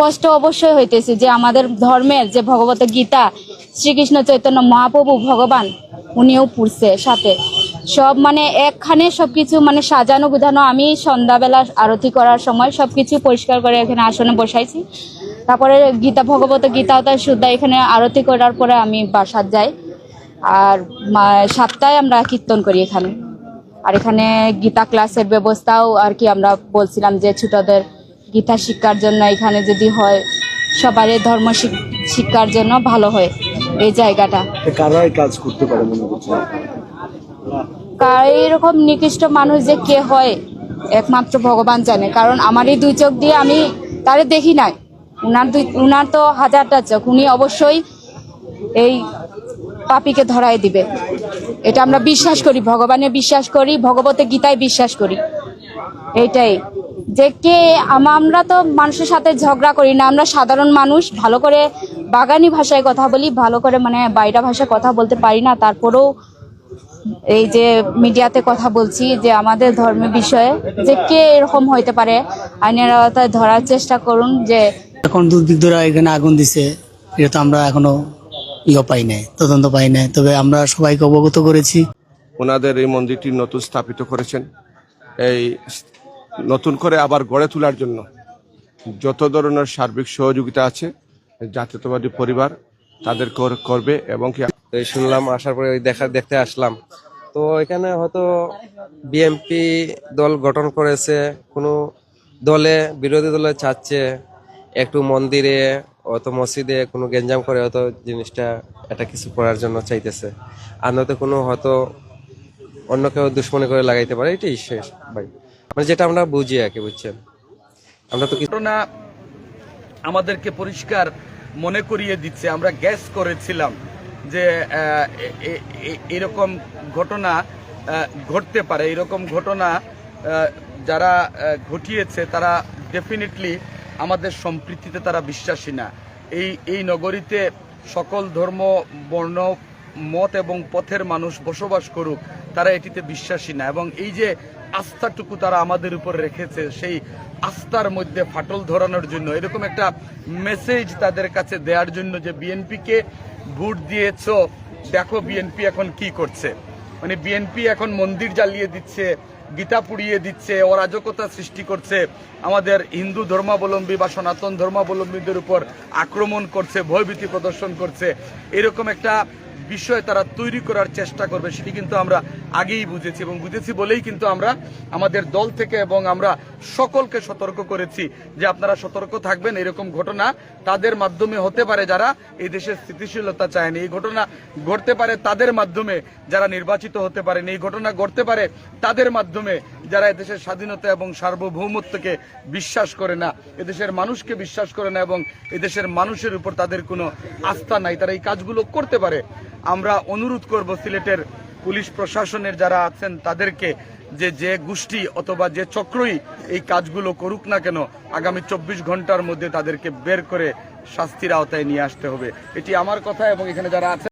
কষ্ট অবশ্যই হইতেছে যে আমাদের ধর্মের যে ভগবত গীতা, শ্রীকৃষ্ণ চৈতন্য মহাপ্রভু ভগবান, উনিও পড়ছে সাথে। সব মানে একখানে সবকিছু মানে সাজানো গুছানো, আমি সন্ধ্যাবেলা আরতি করার সময় সবকিছু পরিষ্কার করে এখানে আসনে বসাইছি। তারপরে গীতা, ভগবত গীতা তার শুদ্ধা এখানে আরতি করার পরে আমি বাসার যাই। আর সাতটায় আমরা কীর্তন করি এখানে। আর এখানে গীতা ক্লাসের ব্যবস্থাও আর কি আমরা বলছিলাম যে ছোটদের গীতা শিক্ষার জন্য এখানে যদি হয় সবারই ধর্ম শিক- শিক্ষার জন্য ভালো হয় এই জায়গাটা। কাজ করতে পারে মনে এরকম নিকৃষ্ট মানুষ যে কে হয় একমাত্র ভগবান জানে। কারণ আমারই দুই চোখ দিয়ে আমি তারে দেখি নাই। উনার দুই উনার তো হাজারটা চোখ। উনি অবশ্যই এই পাপিকে ধরাই দিবে। এটা আমরা বিশ্বাস করি ভগবানে বিশ্বাস করি ভগবতে গীতায় বিশ্বাস করি। এইটাই। যে কে আমরা তো মানুষের সাথে ঝগড়া করি না। আমরা সাধারণ মানুষ ভালো করে বাগানি ভাষায় কথা বলি ভালো করে মানে বাইরা ভাষায় কথা বলতে পারি না। তারপরেও এই যে মিডিয়াতে কথা বলছি যে আমাদের ধর্মের বিষয়ে যে কে এরকম হইতে পারে আইনের আওতায় ধরার চেষ্টা করুন যে এখন দুর্বৃত্তরা এখানে আগুন দিছে এটা তো আমরা এখনও ইয়ে পাই নাই তদন্ত পাই নাই। তবে আমরা সবাইকে অবগত করেছি। ওনাদের এই মন্দিরটি নতুন স্থাপিত করেছেন। এই নতুন করে আবার গড়ে তোলার জন্য যত ধরনের সার্বিক সহযোগিতা আছে, জাতীয়তাবাদী পরিবার তাদের কর- করবে এবং কি শুনলাম, আসার পরে দেখা দেখতে আসলাম। তো এখানে হয়তো বিএমপি দল গঠন করেছে, কোনো দলে, বিরোধী দলে চাচ্ছে, একটু মন্দিরে অত মসজিদে কোনো গেঞ্জাম করে হয়তো জিনিসটা এটা কিছু করার জন্য চাইতেছে। আর নয়তো কোনো হয়তো অন্য কেউ দুশ্মনী করে লাগাইতে পারে, এটাই শেষ ভাই। মানে যেটা আমরা বুঝি আর কি, বুঝছেন? আমরা তো ঘটনা আমাদেরকে পরিষ্কার মনে করিয়ে দিচ্ছে। আমরা গ্যাস করেছিলাম যে এরকম ঘটনা ঘটতে পারে। এরকম ঘটনা যারা ঘটিয়েছে, তারা ডেফিনেটলি আমাদের সম্প্রীতিতে তারা বিশ্বাসী না। এই এই নগরীতে সকল ধর্ম, বর্ণ, মত এবং পথের মানুষ বসবাস করুক, তারা এটিতে বিশ্বাসী না। এবং এই যে আস্থাটুকু তারা আমাদের উপর রেখেছে, সেই আস্থার মধ্যে ফাটল ধরানোর জন্য। এরকম একটা মেসেজ তাদের কাছে দেওয়ার জন্য যে বিএনপিকে ভোট দিয়েছ, দেখো বিএনপি এখন কি করছে। মানে বিএনপি এখন মন্দির জ্বালিয়ে দিচ্ছে, গীতা পুড়িয়ে দিচ্ছে, অরাজকতা সৃষ্টি করছে, আমাদের হিন্দু ধর্মাবলম্বী বা সনাতন ধর্মাবলম্বীদের উপর আক্রমণ করছে, ভয়ভীতি প্রদর্শন করছে। এরকম একটা বিষয় তারা তৈরি করার চেষ্টা করবে সেটি কিন্তু আমরা আগেই বুঝেছি এবং বুঝেছি বলেই কিন্তু আমরা আমাদের দল থেকে এবং আমরা সকলকে সতর্ক করেছি যে আপনারা সতর্ক থাকবেন, এরকম ঘটনা তাদের মাধ্যমে হতে পারে যারা এই দেশের স্থিতিশীলতা চায়নি। এই ঘটনা ঘটতে পারে তাদের মাধ্যমে যারা নির্বাচিত হতে পারেন। এই ঘটনা ঘটতে পারে তাদের মাধ্যমে যারা এদেশের স্বাধীনতা এবং সার্বভৌমত্বকে বিশ্বাস করে না এদেশের মানুষকে বিশ্বাস করে না এবং এদেশের মানুষের উপর তাদের কোনো আস্থা নাই। তারা এই কাজগুলো করতে পারে। আমরা অনুরোধ করব সিলেটের পুলিশ প্রশাসনের যারা আছেন তাদেরকে যে যে গোষ্ঠী অথবা যে চক্রই এই কাজগুলো করুক না কেন, আগামী চব্বিশ ঘণ্টার মধ্যে তাদেরকে বের করে শাস্তির আওতায় নিয়ে আসতে হবে। এটি আমার কথা এবং এখানে যারা আছেন